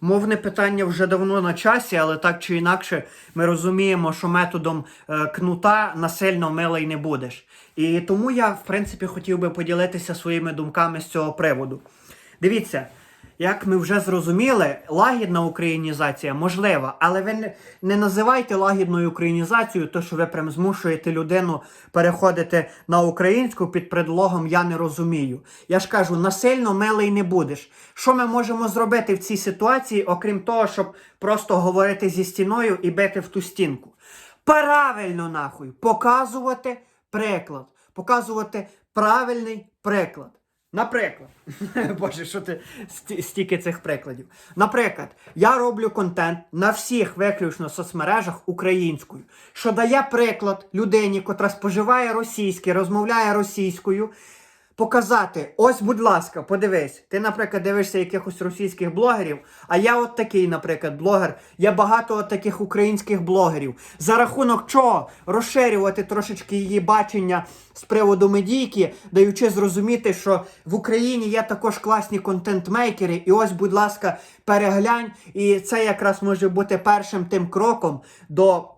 Мовне питання вже давно на часі, але так чи інакше ми розуміємо, що методом е, кнута насильно милий не будеш. І тому я, в принципі, хотів би поділитися своїми думками з цього приводу. Дивіться, як ми вже зрозуміли, лагідна українізація можлива, але ви не, називайте лагідною українізацією, то що ви прям змушуєте людину переходити на українську під предлогом я не розумію. Я ж кажу, насильно милий не будеш. Що ми можемо зробити в цій ситуації, окрім того, щоб просто говорити зі стіною і бити в ту стінку? Правильно нахуй показувати приклад, показувати правильний приклад. Наприклад, Боже, що ти сті- стільки цих прикладів. Наприклад, я роблю контент на всіх виключно соцмережах українською, що дає приклад людині, котра споживає російське, розмовляє російською. Показати, ось, будь ласка, подивись. Ти, наприклад, дивишся якихось російських блогерів, а я от такий, наприклад, блогер. Є багато от таких українських блогерів. За рахунок чого розширювати трошечки її бачення з приводу медійки, даючи зрозуміти, що в Україні є також класні контент-мейкери. І ось, будь ласка, переглянь. І це якраз може бути першим тим кроком до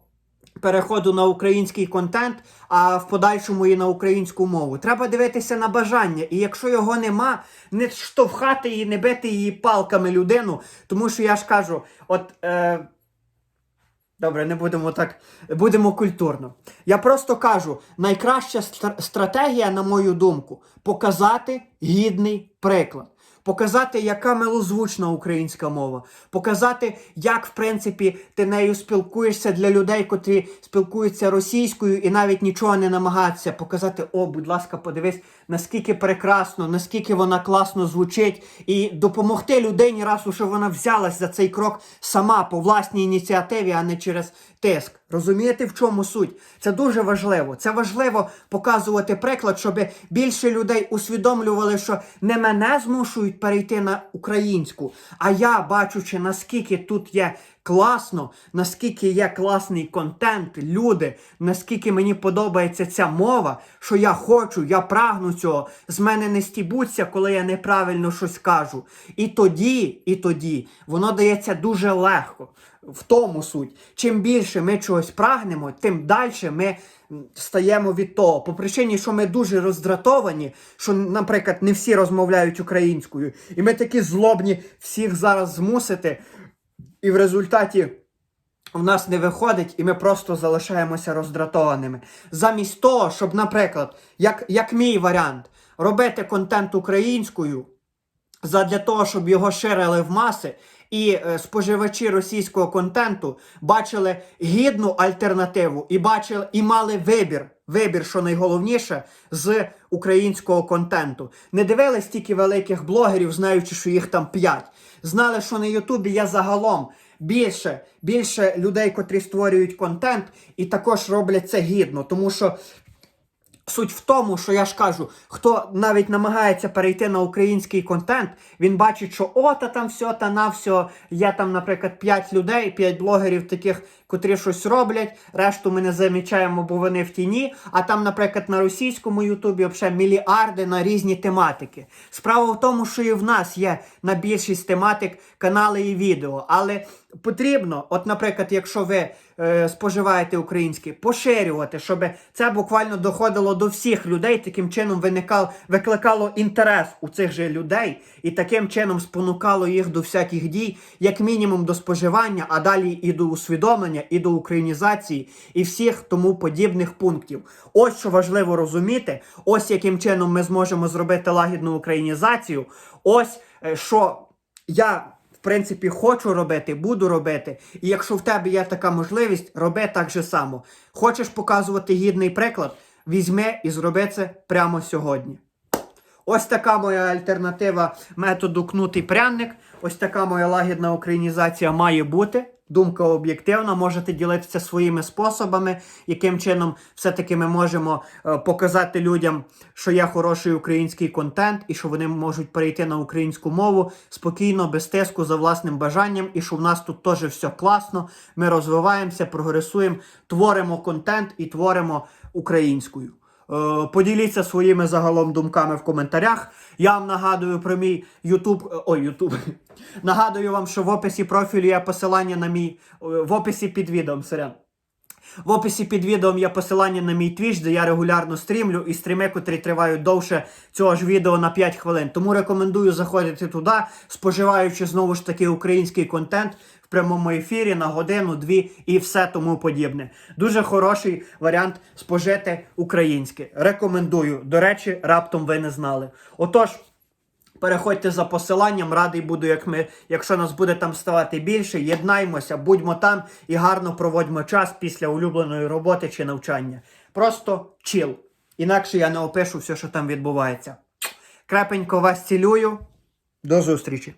переходу на український контент, а в подальшому і на українську мову. Треба дивитися на бажання. І якщо його нема, не штовхати її, не бити її палками людину. Тому що я ж кажу, от. Е... Добре, не будемо так, будемо культурно. Я просто кажу: найкраща стра- стратегія, на мою думку, показати гідний приклад. Показати, яка милозвучна українська мова, показати, як, в принципі, ти нею спілкуєшся для людей, котрі спілкуються російською і навіть нічого не намагаються. Показати, о, будь ласка, подивись, наскільки прекрасно, наскільки вона класно звучить, і допомогти людині, раз уже вона взялась за цей крок сама по власній ініціативі, а не через тиск. Розумієте, в чому суть? Це дуже важливо. Це важливо показувати приклад, щоб більше людей усвідомлювали, що не мене змушують перейти на українську, а я, бачучи, наскільки тут є класно, наскільки є класний контент, люди, наскільки мені подобається ця мова, що я хочу, я прагну цього. З мене не стібуться, коли я неправильно щось кажу. І тоді, і тоді воно дається дуже легко. В тому суть. Чим більше ми чогось прагнемо, тим далі ми стаємо від того. По причині, що ми дуже роздратовані, що, наприклад, не всі розмовляють українською, і ми такі злобні всіх зараз змусити, і в результаті. В нас не виходить, і ми просто залишаємося роздратованими. Замість того, щоб, наприклад, як, як мій варіант, робити контент українською, задля того, щоб його ширили в маси, і е, споживачі російського контенту бачили гідну альтернативу і бачили і мали вибір. Вибір, що найголовніше, з українського контенту. Не дивились тільки великих блогерів, знаючи, що їх там п'ять. Знали, що на Ютубі є загалом більше, більше людей, котрі створюють контент, і також роблять це гідно. Тому що Суть в тому, що я ж кажу, хто навіть намагається перейти на український контент, він бачить, що о, та там все, та на все. Є там, наприклад, 5 людей, 5 блогерів таких, котрі щось роблять, решту ми не замічаємо, бо вони в тіні. А там, наприклад, на російському Ютубі взагалі мільярди на різні тематики. Справа в тому, що і в нас є на більшість тематик канали і відео, але потрібно, от, наприклад, якщо ви е, споживаєте українське, поширювати, щоб це буквально доходило до всіх людей, таким чином виникав, викликало інтерес у цих же людей, і таким чином спонукало їх до всяких дій, як мінімум до споживання, а далі і до усвідомлення, і до українізації, і всіх тому подібних пунктів. Ось що важливо розуміти, ось яким чином ми зможемо зробити лагідну українізацію, ось е, що я в принципі, хочу робити, буду робити. І якщо в тебе є така можливість, роби так же само. Хочеш показувати гідний приклад, візьми і зроби це прямо сьогодні. Ось така моя альтернатива методу кнутий пряник. Ось така моя лагідна українізація має бути. Думка об'єктивна, можете ділитися своїми способами, яким чином все-таки ми можемо е, показати людям, що є хороший український контент, і що вони можуть перейти на українську мову спокійно, без тиску, за власним бажанням, і що в нас тут теж все класно. Ми розвиваємося, прогресуємо, творимо контент і творимо українською. Е, Поділіться своїми загалом думками в коментарях. Я вам нагадую про мій Ютуб. е, Ой, Ютуб. Нагадую вам, що в описі профілю є посилання на мій. е, В описі під відео, сорян. В описі під відео є посилання на мій твіч, де я регулярно стрімлю, і стріми, котрі тривають довше цього ж відео на 5 хвилин. Тому рекомендую заходити туди, споживаючи знову ж таки український контент в прямому ефірі на годину, дві і все тому подібне. Дуже хороший варіант спожити українське. Рекомендую. До речі, раптом ви не знали. Отож. Переходьте за посиланням, радий буду, як ми, якщо нас буде там ставати більше. Єднаймося, будьмо там і гарно проводьмо час після улюбленої роботи чи навчання. Просто чіл. Інакше я не опишу все, що там відбувається. Крепенько вас цілюю. До зустрічі!